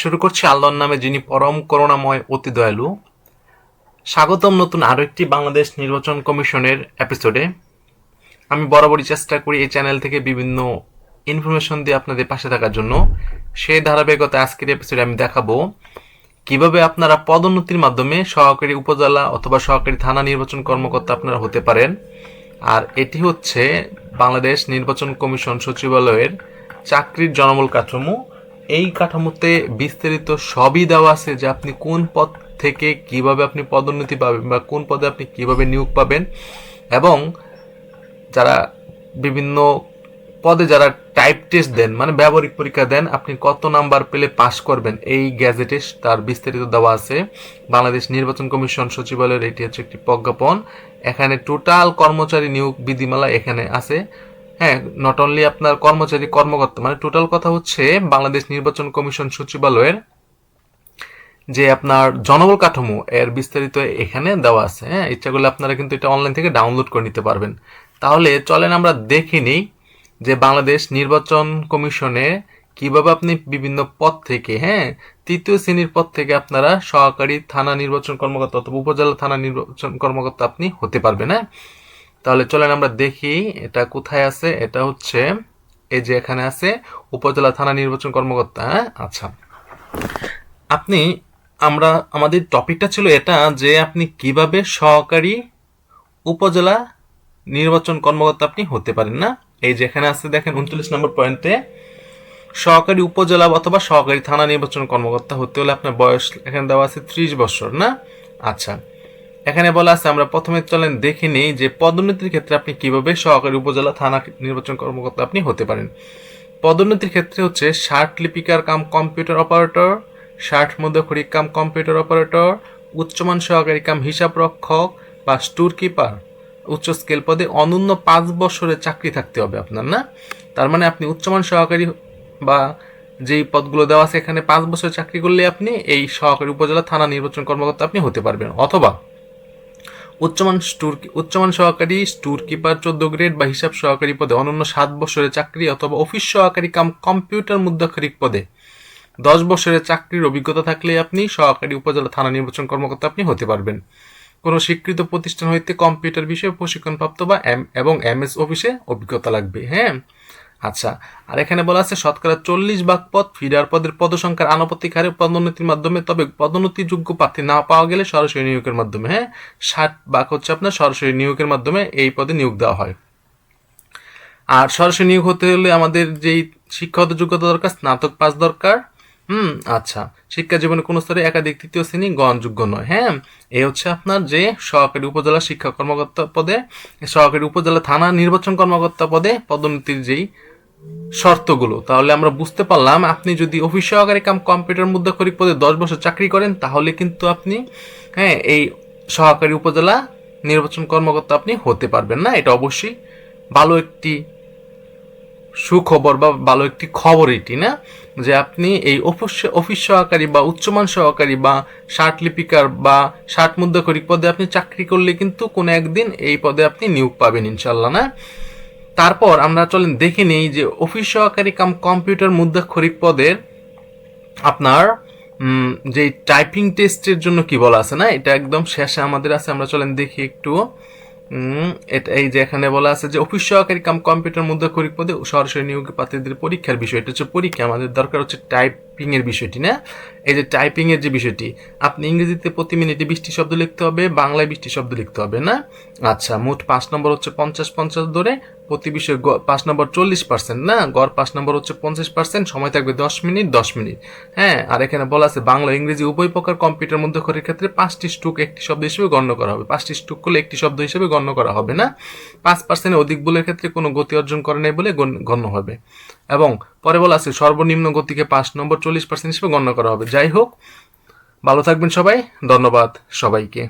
শুরু করছি আল্লাহর নামে যিনি পরম করুণাময় অতি দয়ালু। স্বাগতম নতুন আরও একটি বাংলাদেশ নির্বাচন কমিশনের এপিসোডে আমি বরাবরই চেষ্টা করি এই চ্যানেল থেকে বিভিন্ন ইনফরমেশন দিয়ে আপনাদের পাশে থাকার জন্য। সেই ধারাবাহিকতা আজকের এপিসোডে আমি দেখাবো কীভাবে আপনারা পদোন্নতির মাধ্যমে সহকারী উপজেলা অথবা সহকারী থানা নির্বাচন কর্মকর্তা আপনারা হতে পারেন। আর এটি হচ্ছে বাংলাদেশ নির্বাচন কমিশন সচিবালয়ের চাকরির জনমূল কাঠামো এই কাঠামোতে বিস্তারিত সবই দেওয়া আছে যে আপনি কোন পদ থেকে কীভাবে আপনি পদোন্নতি পাবেন বা কোন পদে আপনি কীভাবে নিয়োগ পাবেন। এবং যারা বিভিন্ন পদে যারা টাইপ টেস্ট দেন মানে ব্যবহারিক পরীক্ষা দেন, আপনি কত নাম্বার পেলে পাস করবেন এই গ্যাজেটে তার বিস্তারিত দেওয়া আছে। বাংলাদেশ নির্বাচন কমিশন সচিবালয়ের এটি হচ্ছে একটি প্রজ্ঞাপন। এখানে টোটাল কর্মচারী নিয়োগ বিধিমালা এখানে আছে। হ্যাঁ নট অনলি আপনার কর্মচারী, কর্মকর্তা মানে টোটাল কথা হচ্ছে বাংলাদেশ নির্বাচন কমিশন সচিবালয়ের যে আপনার জনবল কাঠামো, এর বিস্তারিত এখানে দেওয়া আছে। হ্যাঁ ইচ্ছা করলে আপনারা কিন্তু এটা অনলাইন থেকে ডাউনলোড করে নিতে পারবেন। তাহলে চলেন আমরা দেখে নিই যে বাংলাদেশ নির্বাচন কমিশনে কীভাবে আপনি বিভিন্ন পদ থেকে হ্যাঁ তৃতীয় শ্রেণির পদ থেকে আপনারা সহকারী থানা নির্বাচন কর্মকর্তা অথবা উপজেলা থানা নির্বাচন কর্মকর্তা আপনি হতে পারবেন হ্যাঁ। তাহলে চলেন আমরা দেখি এটা কোথায় আছে। এটা হচ্ছে, এই যে এখানে আছে, উপজেলা থানা নির্বাচন কর্মকর্তা। আচ্ছা আপনি, আমরা, আমাদের টপিকটা ছিল এটা যে আপনি কীভাবে সহকারী উপজেলা নির্বাচন কর্মকর্তা আপনি হতে পারেন না। এই যে এখানে আছে, দেখেন উনচল্লিশ নম্বর পয়েন্টে, সহকারী উপজেলা অথবা সহকারী থানা নির্বাচন কর্মকর্তা হতে হলে আপনার বয়স এখানে দেওয়া আছে ত্রিশ বছর, না? আচ্ছা এখানে বলা আছে, আমরা প্রথমে চলেন দেখে নিই যে পদোন্নতির ক্ষেত্রে আপনি কীভাবে সহকারী উপজেলা থানা নির্বাচন কর্মকর্তা আপনি হতে পারেন। পদোন্নতির ক্ষেত্রে হচ্ছে ষাট লিপিকার কাম কম্পিউটার অপারেটর, ষাট মধ্যখরিক কাম কম্পিউটার অপারেটর, উচ্চমান সহকারী কাম হিসাব রক্ষক বা স্টোর কিপার। উচ্চ স্কেল পদে অনন্য পাঁচ বছরের চাকরি থাকতে হবে আপনার, না? তার মানে আপনি উচ্চমান সহকারী বা যেই পদগুলো দেওয়া আছে এখানে পাঁচ বছর চাকরি করলে আপনি এই সহকারী উপজেলা থানা নির্বাচন কর্মকর্তা আপনি হতে পারবেন, অথবা উচ্চমান স্টোর উচ্চমান সহকারী স্টোর কিপার চোদ্দ গ্রেড বা হিসাব সহকারী পদে, অনন্য সাত বছরের চাকরি অথবা অফিস সহকারী কাম কম্পিউটার মুদ্রাক্ষরিক পদে। দশ বছরের চাকরির অভিজ্ঞতা থাকলে আপনি সহকারী উপজেলা থানা নির্বাচন কর্মকর্তা আপনি হতে পারবেন। কোনো স্বীকৃত প্রতিষ্ঠান হইতে কম্পিউটার বিষয়ে প্রশিক্ষণপ্রাপ্ত বা এম এবং এম এস অফিসে অভিজ্ঞতা লাগবে হ্যাঁ? আচ্ছা আর এখানে বলা আছে, শতকরা চল্লিশ ভাগ পদ ফিডার পদের পদসংখ্যার আনুপাতিক হারে পদোন্নতির মাধ্যমে, তবে পদোন্নতিযোগ্য প্রার্থী না পাওয়া গেলে সরাসরি নিয়োগের মাধ্যমে হ্যাঁ? ষাট ভাগ হচ্ছে আপনার, সরাসরি নিয়োগের মাধ্যমে এই পদে নিয়োগ দেওয়া হয়। আর সরাসরি নিয়োগ হতে হলে আমাদের যেই শিক্ষাগত যোগ্যতা দরকার, স্নাতক পাস দরকার হুম আচ্ছা। শিক্ষা জীবনে কোনো স্তরে একাধিক তৃতীয় শ্রেণি গ্রহণযোগ্য নয় হ্যাঁ? এই হচ্ছে আপনার যে সহকারী উপজেলা শিক্ষা কর্মকর্তা পদে, সহকারী উপজেলা থানা নির্বাচন কর্মকর্তা পদে পদোন্নতির যেই শর্তগুলো, তাহলে আমরা বুঝতে পারলাম, আপনি যদি অফিস সহকারী কাম কম্পিউটার মুদ্রা মুদ্রাক্ষরিক পদে দশ বছর চাকরি করেন, তাহলে কিন্তু আপনি হ্যাঁ এই সহকারী উপজেলা নির্বাচন কর্মকর্তা আপনি হতে পারবেন না। এটা অবশ্যই ভালো একটি সুখবর বা ভালো একটি খবর এটি, না? যে আপনি এই অফিস সহকারী বা উচ্চমান সহকারী বা ষাট লিপিকার বা ষাট মুদ্রাকরিক পদে আপনি চাকরি করলে কিন্তু কোনো একদিন এই পদে আপনি নিয়োগ পাবেন ইনশাল্লাহ না? তারপর আমরা চলেন দেখে নিই যে অফিস সহকারী কাম কম্পিউটার মুদ্রাক্ষরিক পদের আপনার যে টাইপিং টেস্টের জন্য কি বলা আছে, না? এটা একদম শেষে আমাদের আছে, আমরা চলেন দেখি একটু। এটা এই যে এখানে বলা আছে যে অফিস সহকারী কাম কম্পিউটার মধ্যে করিক পদে সরাসরি নিয়োগ প্রার্থীদের পরীক্ষার বিষয় এটা হচ্ছে পরীক্ষা। আমাদের দরকার হচ্ছে টাইপিং এর বিষয়টি, না? এই যে টাইপিং এর যে বিষয়টি, আপনি ইংরেজিতে প্রতি মিনিটে বিশটি শব্দ লিখতে হবে, বাংলায় বিশটি শব্দ লিখতে হবে, না? আচ্ছা মোট পাঁচ নম্বর হচ্ছে পঞ্চাশ পঞ্চাশ ধরে প্রতি বিষয়ে পাঁচ নম্বর চল্লিশ পার্সেন্ট, না? গড় পাঁচ নম্বর হচ্ছে পঞ্চাশ পার্সেন্ট, সময় থাকবে দশ মিনিট দশ মিনিট। হ্যাঁ আর এখানে বলা আছে বাংলা ইংরেজি উভয় প্রকার কম্পিউটার মধ্যে করার ক্ষেত্রে পাঁচটি স্টুক একটি শব্দ হিসেবে গণ্য করা হবে। পাঁচটি স্টুক করলে একটি শব্দ হিসেবে গণ্য করা হবে, না? পাঁচ পার্সেন্টের অধিক বলের ক্ষেত্রে কোনো গতি অর্জন করে নাই বলে গণ্য হবে। এবং পরে বলা আছে সর্বনিম্ন গতিকে পাঁচ নম্বর চল্লিশ পার্সেন্ট হিসেবে গণ্য করা হবে। যাই হোক, ভালো থাকবেন সবাই। ধন্যবাদ সবাইকে।